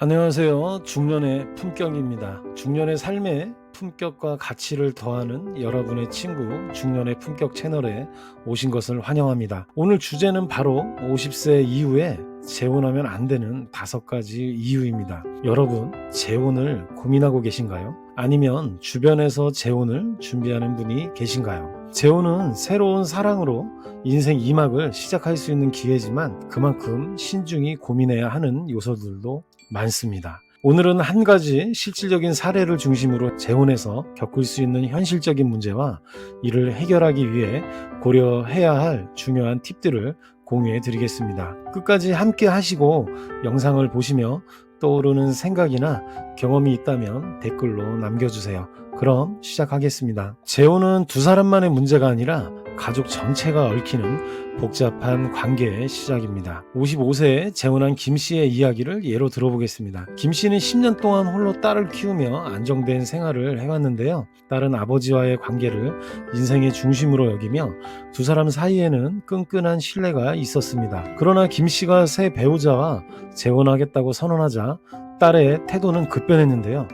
안녕하세요. 중년의 품격입니다. 중년의 삶에 품격과 가치를 더하는 여러분의 친구 중년의 품격 채널에 오신 것을 환영합니다. 오늘 주제는 바로 50세 이후에 재혼하면 안 되는 다섯 가지 이유입니다. 여러분, 재혼을 고민하고 계신가요? 아니면 주변에서 재혼을 준비하는 분이 계신가요? 재혼은 새로운 사랑으로 인생 2막을 시작할 수 있는 기회지만 그만큼 신중히 고민해야 하는 요소들도 많습니다. 오늘은 한 가지 실질적인 사례를 중심으로 재혼에서 겪을 수 있는 현실적인 문제와 이를 해결하기 위해 고려해야 할 중요한 팁들을 공유해 드리겠습니다. 끝까지 함께 하시고 영상을 보시며 떠오르는 생각이나 경험이 있다면 댓글로 남겨주세요. 그럼 시작하겠습니다. 재혼은 두 사람만의 문제가 아니라 가족 전체가 얽히는 복잡한 관계의 시작입니다. 55세에 재혼한 김 씨의 이야기를 예로 들어보겠습니다. 김 씨는 10년 동안 홀로 딸을 키우며 안정된 생활을 해왔는데요. 딸은 아버지와의 관계를 인생의 중심으로 여기며 두 사람 사이에는 끈끈한 신뢰가 있었습니다. 그러나 김 씨가 새 배우자와 재혼하겠다고 선언하자 딸의 태도는 급변했는데요.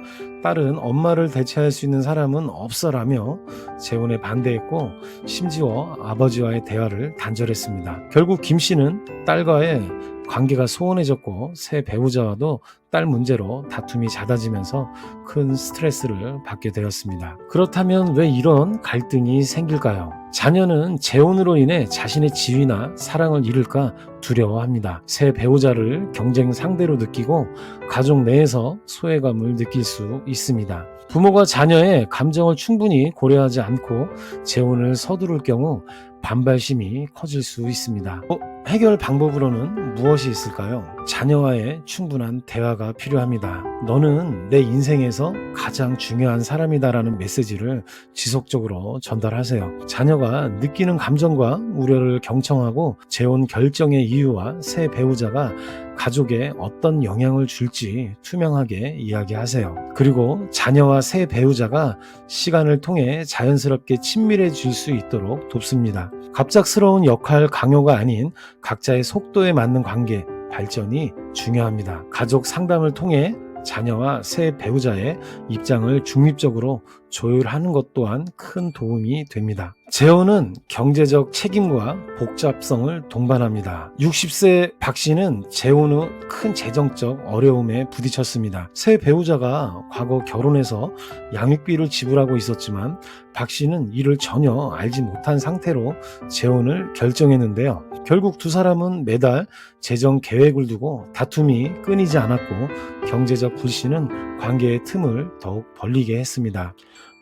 딸은 엄마를 대체할 수 있는 사람은 없어라며 재혼에 반대했고 심지어 아버지와의 대화를 단절했습니다. 결국 김 씨는 딸과의 관계가 소원해졌고 새 배우자와도 딸 문제로 다툼이 잦아지면서 큰 스트레스를 받게 되었습니다. 그렇다면 왜 이런 갈등이 생길까요? 자녀는 재혼으로 인해 자신의 지위나 사랑을 잃을까 두려워합니다. 새 배우자를 경쟁 상대로 느끼고 가족 내에서 소외감을 느낄 수 있습니다. 부모가 자녀의 감정을 충분히 고려하지 않고 재혼을 서두를 경우 반발심이 커질 수 있습니다. 어, 해결 방법으로는 무엇이 있을까요? 자녀와의 충분한 대화가 필요합니다. 너는 내 인생에서 가장 중요한 사람이다라는 메시지를 지속적으로 전달하세요. 자녀가 느끼는 감정과 우려를 경청하고 재혼 결정의 이유와 새 배우자가 가족에 어떤 영향을 줄지 투명하게 이야기하세요. 그리고 자녀와 새 배우자가 시간을 통해 자연스럽게 친밀해질 수 있도록 돕습니다. 갑작스러운 역할 강요가 아닌 각자의 속도에 맞는 관계 발전이 중요합니다. 가족 상담을 통해 자녀와 새 배우자의 입장을 중립적으로 조율하는 것 또한 큰 도움이 됩니다. 재혼은 경제적 책임과 복잡성을 동반합니다. 60세 박 씨는 재혼 후 큰 재정적 어려움에 부딪혔습니다. 새 배우자가 과거 결혼해서 양육비를 지불하고 있었지만 박 씨는 이를 전혀 알지 못한 상태로 재혼을 결정했는데요. 결국 두 사람은 매달 재정 계획을 두고 다툼이 끊이지 않았고 경제적 불신은 관계의 틈을 더욱 벌리게 했습니다.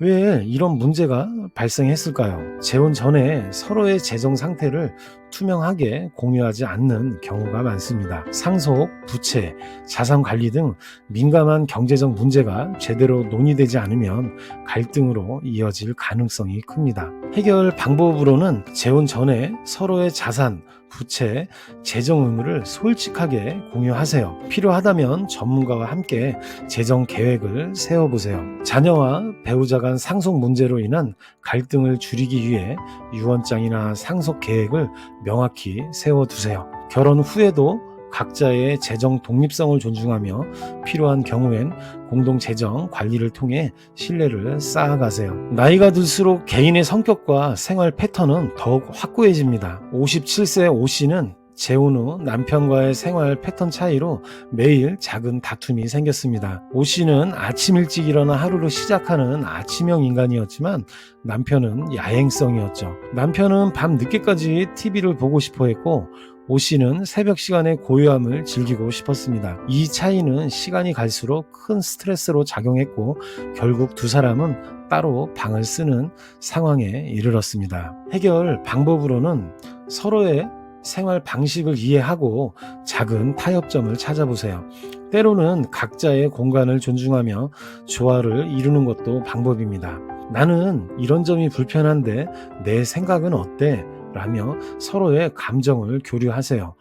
왜 이런 문제가 발생했을까요? 재혼 전에 서로의 재정 상태를 투명하게 공유하지 않는 경우가 많습니다. 상속, 부채, 자산 관리 등 민감한 경제적 문제가 제대로 논의되지 않으면 갈등으로 이어질 가능성이 큽니다. 해결 방법으로는 재혼 전에 서로의 자산, 부채, 재정 의무를 솔직하게 공유하세요. 필요하다면 전문가와 함께 재정 계획을 세워보세요. 자녀와 배우자 간 상속 문제로 인한 갈등을 줄이기 위해 유언장이나 상속 계획을 명확히 세워두세요. 결혼 후에도 각자의 재정 독립성을 존중하며 필요한 경우엔 공동 재정 관리를 통해 신뢰를 쌓아가세요. 나이가 들수록 개인의 성격과 생활 패턴은 더욱 확고해집니다. 57세 오 씨는 재혼 후 남편과의 생활 패턴 차이로 매일 작은 다툼이 생겼습니다. 오 씨는 아침 일찍 일어나 하루를 시작하는 아침형 인간이었지만 남편은 야행성이었죠. 남편은 밤 늦게까지 TV를 보고 싶어 했고 오 씨는 새벽 시간에 고요함을 즐기고 싶었습니다. 이 차이는 시간이 갈수록 큰 스트레스로 작용했고 결국 두 사람은 따로 방을 쓰는 상황에 이르렀습니다. 해결 방법으로는 서로의 생활 방식을 이해하고 작은 타협점을 찾아보세요. 때로는 각자의 공간을 존중하며 조화를 이루는 것도 방법입니다. 나는 이런 점이 불편한데 내 생각은 어때? 라며 서로의 감정을 교류하세요.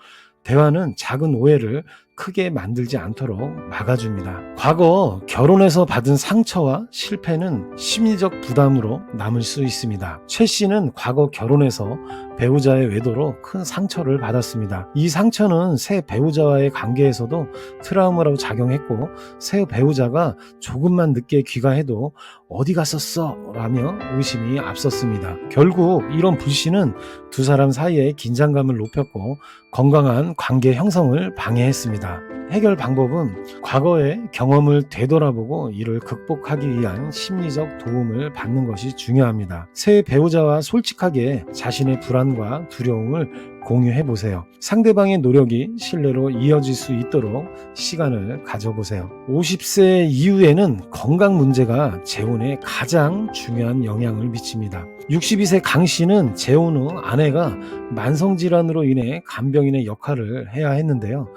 대화는 작은 오해를 크게 만들지 않도록 막아줍니다. 과거 결혼해서 받은 상처와 실패는 심리적 부담으로 남을 수 있습니다. 최 씨는 과거 결혼해서 배우자의 외도로 큰 상처를 받았습니다. 이 상처는 새 배우자와의 관계에서도 트라우마로 작용했고 새 배우자가 조금만 늦게 귀가해도 어디 갔었어? 라며 의심이 앞섰습니다. 결국 이런 불신은 두 사람 사이의 긴장감을 높였고 건강한 관계 형성을 방해했습니다. 해결 방법은 과거의 경험을 되돌아보고 이를 극복하기 위한 심리적 도움을 받는 것이 중요합니다. 새 배우자와 솔직하게 자신의 불안과 두려움을 공유해 보세요. 상대방의 노력이 신뢰로 이어질 수 있도록 시간을 가져보세요. 50세 이후에는 건강 문제가 재혼에 가장 중요한 영향을 미칩니다. 62세 강 씨는 재혼 후 아내가 만성질환으로 인해 간병인의 역할을 해야 했는데요.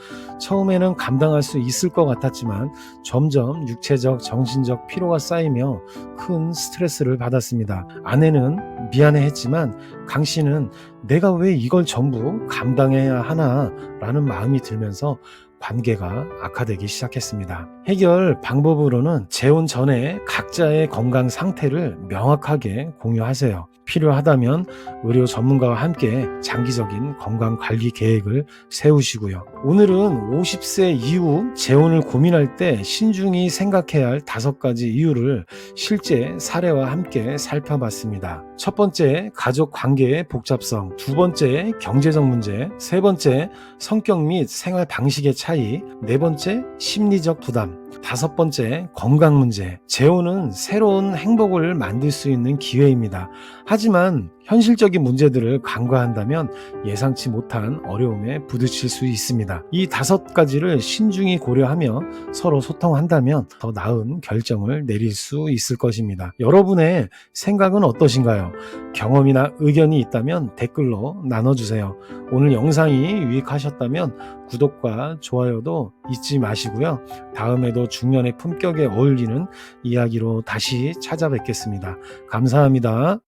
처음에는 감당할 수 있을 것 같았지만 점점 육체적, 정신적 피로가 쌓이며 큰 스트레스를 받았습니다. 아내는 미안해 했지만 강 씨는 내가 왜 이걸 전부 감당해야 하나 라는 마음이 들면서 관계가 악화되기 시작했습니다. 해결 방법으로는 재혼 전에 각자의 건강 상태를 명확하게 공유하세요. 필요하다면 의료 전문가와 함께 장기적인 건강 관리 계획을 세우시고요. 오늘은 50세 이후 재혼을 고민할 때 신중히 생각해야 할 다섯 가지 이유를 실제 사례와 함께 살펴봤습니다. 첫 번째, 가족 관계의 복잡성. 두 번째, 경제적 문제. 세 번째, 성격 및 생활 방식의 차이. 네 번째, 심리적 부담. 다섯 번째, 건강 문제. 재혼은 새로운 행복을 만들 수 있는 기회입니다. 하지만 현실적인 문제들을 간과한다면 예상치 못한 어려움에 부딪힐 수 있습니다. 이 다섯 가지를 신중히 고려하며 서로 소통한다면 더 나은 결정을 내릴 수 있을 것입니다. 여러분의 생각은 어떠신가요? 경험이나 의견이 있다면 댓글로 나눠주세요. 오늘 영상이 유익하셨다면 구독과 좋아요도 잊지 마시고요. 다음에도 중년의 품격에 어울리는 이야기로 다시 찾아뵙겠습니다. 감사합니다.